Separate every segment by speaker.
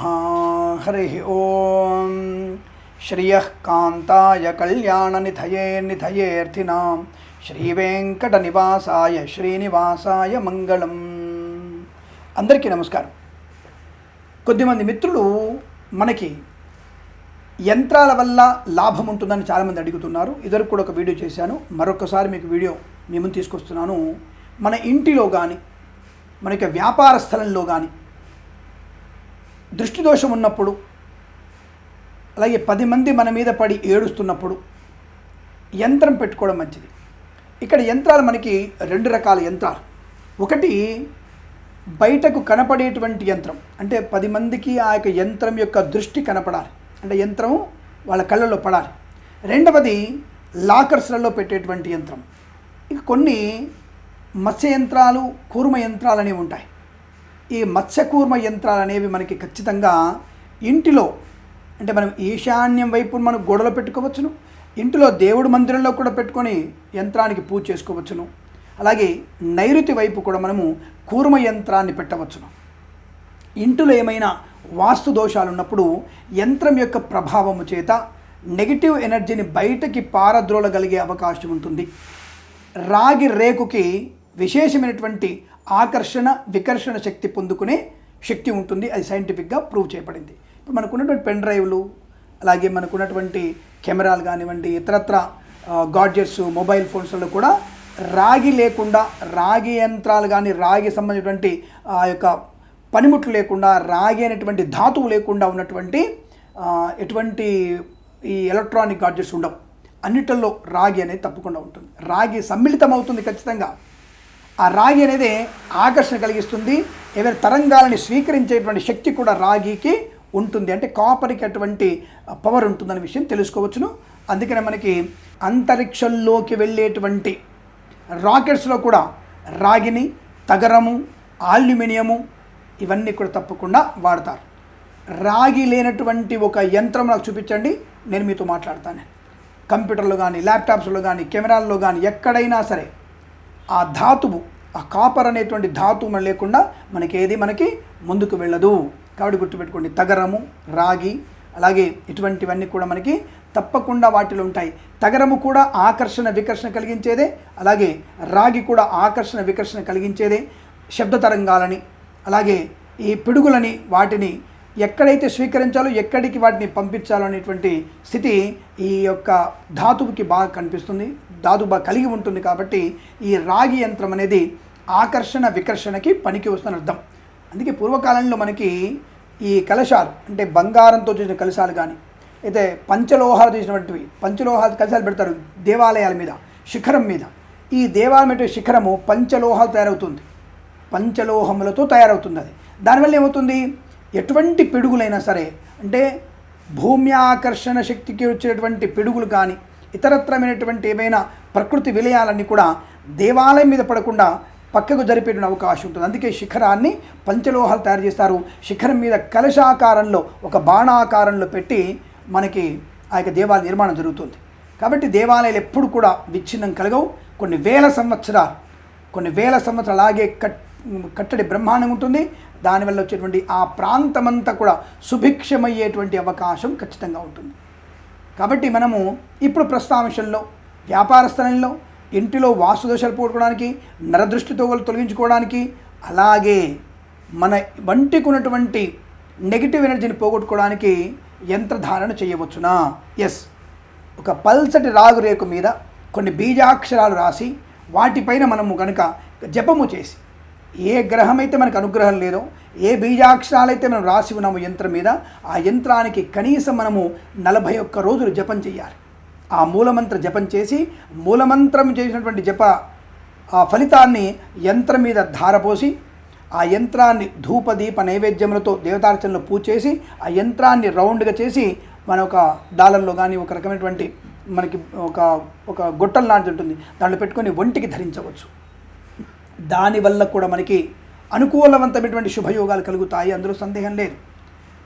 Speaker 1: హరి ఓం శ్రియ కాంతాయ కళ్యాణనిధయే నిధయేర్థినాం శ్రీవేంకట నివాసాయ శ్రీనివాసాయ మంగళం అందరికీ నమస్కారం. కొద్దిమంది మిత్రులు మనకి యంత్రాల వల్ల లాభం ఉంటుందని చాలామంది అడుగుతున్నారు. ఇద్దరు కూడా ఒక వీడియో చేశాను. మరొకసారి మీకు వీడియో మేము తీసుకొస్తున్నాను. మన ఇంటిలో కానీ మన యొక్క వ్యాపార స్థలంలో కానీ దృష్టి దోషం ఉన్నప్పుడు అలాగే పది మంది మన మీద పడి ఏడుస్తున్నప్పుడు యంత్రం పెట్టుకోవడం మంచిది. ఇక్కడ యంత్రాలు మనకి రెండు రకాల యంత్రాలు. ఒకటి బయటకు కనపడేటువంటి యంత్రం. అంటే పది మందికి ఆ యొక్క యంత్రం యొక్క దృష్టి కనపడాలి. అంటే యంత్రం వాళ్ళ కళ్ళలో పడాలి. రెండవది లాకర్స్లలో పెట్టేటువంటి యంత్రం. ఇక కొన్ని మత్స్య యంత్రాలు కూర్మ యంత్రాలు అనేవి ఉంటాయి. ఈ మత్స్యకూర్మ యంత్రాలు అనేవి మనకి ఖచ్చితంగా ఇంటిలో అంటే మనం ఈశాన్యం వైపు మనం గోడలో పెట్టుకోవచ్చును ఇంటిలో దేవుడి మందిరంలో కూడా పెట్టుకొని యంత్రానికి పూజ చేసుకోవచ్చును అలాగే నైరుతి వైపు కూడా మనము కూర్మ యంత్రాన్ని పెట్టవచ్చును. ఇంటిలో ఏమైనా వాస్తు దోషాలు ఉన్నప్పుడు యంత్రం యొక్క ప్రభావము చేత నెగిటివ్ ఎనర్జీని బయటకి పారద్రోలగలిగే అవకాశం ఉంటుంది. రాగి రేకుకి విశేషమైనటువంటి ఆకర్షణ వికర్షణ శక్తి పొందుకునే శక్తి ఉంటుంది. అది సైంటిఫిక్గా ప్రూవ్ చేయబడింది. ఇప్పుడు మనకున్నటువంటి పెన్ డ్రైవ్లు అలాగే మనకున్నటువంటి కెమెరాలు కానివ్వండి ఇతరత్ర గాడ్జెట్స్ మొబైల్ ఫోన్స్లో కూడా రాగి లేకుండా రాగి యంత్రాలు కానీ రాగి సంబంధించినటువంటి ఆ యొక్క పనిముట్లు లేకుండా రాగి అనేటువంటి ధాతువు లేకుండా ఉన్నటువంటి ఎటువంటి ఈ ఎలక్ట్రానిక్ గాడ్జెట్స్ ఉండవు. అన్నిటిల్లో రాగి అనేది తప్పకుండా ఉంటుంది. రాగి సమ్మిళితం అవుతుంది ఖచ్చితంగా. ఆ రాగి అనేది ఆకర్షణ కలిగిస్తుంది. ఏవైనా తరంగాలని స్వీకరించేటువంటి శక్తి కూడా రాగికి ఉంటుంది. అంటే కాపర్కి అటువంటి పవర్ ఉంటుందనే విషయం తెలుసుకోవచ్చును. అందుకనే మనకి అంతరిక్షంలోకి వెళ్ళేటువంటి రాకెట్స్లో కూడా రాగిని తగరము అల్యూమినియము ఇవన్నీ కూడా తప్పకుండా వాడతారు. రాగి లేనటువంటి ఒక యంత్రం నాకు చూపించండి. నేను మీతో మాట్లాడతాను. కంప్యూటర్లో కానీ ల్యాప్టాప్స్లో కానీ కెమెరాల్లో కానీ ఎక్కడైనా సరే ఆ ధాతువు ఆ కాపర్ అనేటువంటి ధాతువు మన లేకుండా మనకి ఏది మనకి ముందుకు వెళ్ళదు. కాబట్టి గుర్తుపెట్టుకోండి తగరము రాగి అలాగే ఇటువంటివన్నీ కూడా మనకి తప్పకుండా వాటిలో ఉంటాయి. తగరము కూడా ఆకర్షణ వికర్షణ కలిగించేదే అలాగే రాగి కూడా ఆకర్షణ వికర్షణ కలిగించేదే శబ్ద తరంగాలని అలాగే ఈ పిడుగులని వాటిని ఎక్కడైతే స్వీకరించాలో ఎక్కడికి వాటిని పంపించాలో అనేటువంటి స్థితి ఈ యొక్క ధాతువుకి బాగా కనిపిస్తుంది. ధాతు బాగా కలిగి ఉంటుంది కాబట్టి ఈ రాగి యంత్రం అనేది ఆకర్షణ వికర్షణకి పనికి వస్తున్న అర్థం. అందుకే పూర్వకాలంలో మనకి ఈ కలశాలు అంటే బంగారంతో చేసిన కలశాలు కానీ అయితే పంచలోహాలు చేసినటువంటివి పంచలోహాలు కలశాలు పెడతారు దేవాలయాల మీద శిఖరం మీద. ఈ దేవాలయం శిఖరము పంచలోహాలు తయారవుతుంది. పంచలోహములతో తయారవుతుంది అది. దానివల్ల ఏమవుతుంది? ఎటువంటి పిడుగులైనా సరే అంటే భూమి ఆకర్షణ శక్తికి వచ్చేటువంటి పిడుగులు కానీ ఇతరత్రమైనటువంటి ఏవైనా ప్రకృతి విలయాలన్నీ కూడా దేవాలయం మీద పడకుండా పక్కకు జరిపేటువంటి అవకాశం ఉంటుంది. అందుకే శిఖరాన్ని పంచలోహాలు తయారు చేస్తారు. శిఖరం మీద కలశాకారంలో ఒక బాణాకారంలో పెట్టి మనకి ఆ యొక్క దేవాలయ నిర్మాణం జరుగుతుంది. కాబట్టి దేవాలయాలు ఎప్పుడు కూడా విచ్ఛిన్నం కలగవు. కొన్ని వేల సంవత్సరాలు కొన్ని వేల సంవత్సరాలు అలాగే కట్ కట్టడి బ్రహ్మాండం ఉంటుంది. దానివల్ల వచ్చేటువంటి ఆ ప్రాంతమంతా కూడా సుభిక్షమయ్యేటువంటి అవకాశం ఖచ్చితంగా ఉంటుంది. కాబట్టి మనము ఇప్పుడు ప్రస్తాంశంలో వ్యాపార స్థలంలో ఇంటిలో వాస్తుదోషాలు పోగొట్టుకోవడానికి నరదృష్టితో తొలగించుకోవడానికి అలాగే మన వంటికి ఉన్నటువంటి నెగిటివ్ ఎనర్జీని పోగొట్టుకోవడానికి యంత్రధారణ చేయవచ్చునా? ఎస్ ఒక పల్సటి రాగు రేకు మీద కొన్ని బీజాక్షరాలు రాసి వాటిపైన మనము కనుక జపము చేసి ఏ గ్రహం అయితే మనకు అనుగ్రహం లేదో ఏ బీజాక్షరాలు అయితే మనం రాసి ఉన్నాము యంత్రం మీద ఆ యంత్రానికి కనీసం మనము నలభై ఒక్క రోజులు జపం చేయాలి. ఆ మూలమంత్ర జపం చేసి మూలమంత్రం చేసినటువంటి జప ఆ ఫలితాన్ని యంత్రం మీద ధారపోసి ఆ యంత్రాన్ని ధూప దీప నైవేద్యములతో దేవతార్చనలో పూజ చేసి ఆ యంత్రాన్ని రౌండ్గా చేసి మన ఒక దాళంలో కానీ ఒక రకమైనటువంటి మనకి ఒక ఒక గొట్టం లాంటిది ఉంటుంది. దాంట్లో పెట్టుకొని ఒంటికి ధరించవచ్చు. దానివల్ల కూడా మనకి అనుకూలవంతమైనటువంటి శుభయోగాలు కలుగుతాయి. అందులో సందేహం లేదు.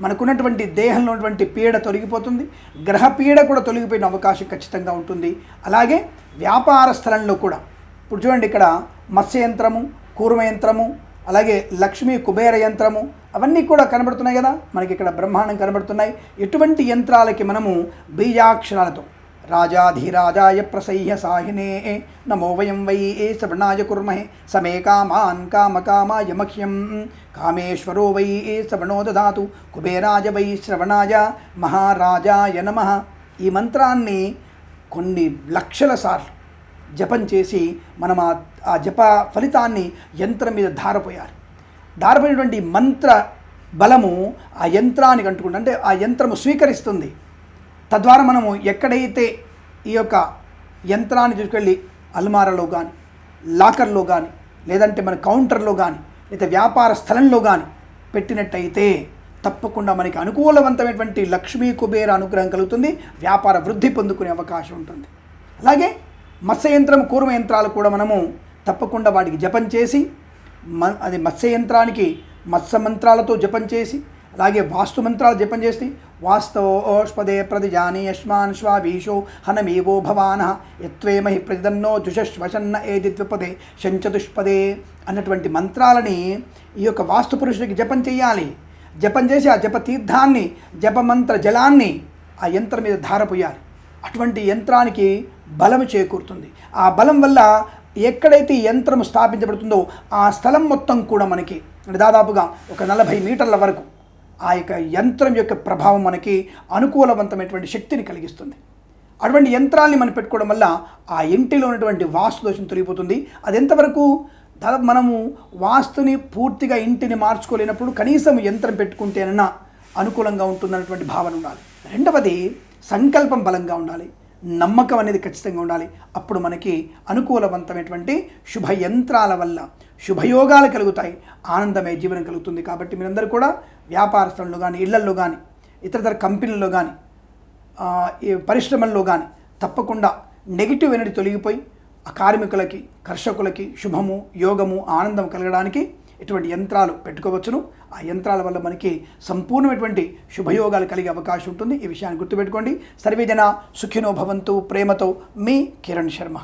Speaker 1: మనకున్నటువంటి దేహంలో ఉన్నటువంటి పీడ తొలగిపోతుంది. గ్రహ పీడ కూడా తొలగిపోయిన అవకాశం ఖచ్చితంగా ఉంటుంది. అలాగే వ్యాపార స్థలంలో కూడా ఇప్పుడు చూడండి ఇక్కడ మత్స్య యంత్రము కూర్మ యంత్రము అలాగే లక్ష్మీ కుబేర యంత్రము అవన్నీ కూడా కనబడుతున్నాయి కదా. మనకి ఇక్కడ బ్రహ్మాండం కనబడుతున్నాయి. ఎటువంటి యంత్రాలకి మనము బీజాక్షరాలతో రాజాధిరాజాయ ప్రసహ్య సాహినే. నమో వయం వై ఏ శ్రవణాయ కుర్మహే. సమే కామాన్ కామకామాయ మహ్యం. కామేశ్వరో వై ఏ శ్రవణో దదాతు కుబేరాజ వై శ్రవణాయ మహారాజాయ నమ. ఈ మంత్రాన్ని కొన్ని లక్షల సార్లు జపం చేసి మనం ఆ ఆ జప ఫలితాన్ని యంత్రం మీద ధారపోయారు ధారపోయినటువంటి మంత్ర బలము ఆ యంత్రానికి అంటుకుంటుంది. అంటే ఆ యంత్రము స్వీకరిస్తుంది. తద్వారా మనము ఎక్కడైతే ఈ యొక్క యంత్రాన్ని తీసుకెళ్ళి అల్మారాలో కానీ లాకర్లో కానీ లేదంటే మన కౌంటర్లో కానీ లేదా వ్యాపార స్థలంలో కానీ పెట్టినట్టయితే తప్పకుండా మనకి అనుకూలవంతమైనటువంటి లక్ష్మీ కుబేర అనుగ్రహం కలుగుతుంది వ్యాపార వృద్ధి పొందుకునే అవకాశం ఉంటుంది. అలాగే మత్స్యయంత్రం కూర్మ యంత్రాలు కూడా మనము తప్పకుండా వాటికి జపం చేసి మ అది మత్స్య యంత్రానికి మత్స్య మంత్రాలతో జపం చేసి అలాగే వాస్తు మంత్రాలు జపం చేసి వాస్తవోష్పదే ప్రతిజాని యష్మాన్ శ్వావీషో హనమేవో భవాన యత్వేమహి ప్రతిదన్నో దుషశ్వసన్న ఏది ద్విపదే శంచతుష్పదే అన్నటువంటి మంత్రాలని ఈ యొక్క వాస్తు పురుషుడికి జపం చేయాలి జపం చేసి ఆ జప తీర్థాన్ని జపమంత్ర జలాన్ని ఆ యంత్రం మీద ధారపోయాలి అటువంటి యంత్రానికి బలం చేకూరుతుంది. ఆ బలం వల్ల ఎక్కడైతే యంత్రం స్థాపించబడుతుందో ఆ స్థలం మొత్తం కూడా మనకి దాదాపుగా ఒక నలభై మీటర్ల వరకు ఆ యొక్క యంత్రం యొక్క ప్రభావం మనకి అనుకూలవంతమైనటువంటి శక్తిని కలిగిస్తుంది. అటువంటి యంత్రాల్ని మనం పెట్టుకోవడం వల్ల ఆ ఇంటిలో ఉన్నటువంటి వాస్తు దోషం తొలగిపోతుంది. అది ఎంతవరకు? మనము వాస్తుని పూర్తిగా ఇంటిని మార్చుకోలేనప్పుడు కనీసం యంత్రం పెట్టుకుంటేనన్నా అనుకూలంగా ఉంటుందన్నటువంటి భావన ఉండాలి. రెండవది సంకల్పం బలంగా ఉండాలి. నమ్మకం అనేది ఖచ్చితంగా ఉండాలి. అప్పుడు మనకి అనుకూలవంతమైనటువంటి శుభ యంత్రాల వల్ల శుభయోగాలు కలుగుతాయి. ఆనందమే జీవనం కలుగుతుంది కాబట్టి మీరందరూ కూడా వ్యాపార స్థలంలో కానీ ఇళ్ళల్లో కానీ ఇతరతర కంపెనీల్లో కానీ ఈ పరిశ్రమల్లో కానీ తప్పకుండా నెగిటివ్ ఎనర్జీ తొలగిపోయి ఆ కార్మికులకి కర్షకులకి శుభము యోగము ఆనందం కలగడానికి ఇటువంటి యంత్రాలు పెట్టుకోవచ్చును. ఆ యంత్రాల వల్ల మనకి సంపూర్ణమైనటువంటి శుభయోగాలు కలిగే అవకాశం ఉంటుంది. ఈ విషయాన్ని గుర్తుపెట్టుకోండి. సర్వేజన సుఖినో భవంతు ప్రేమతో మీ కిరణ్ శర్మ.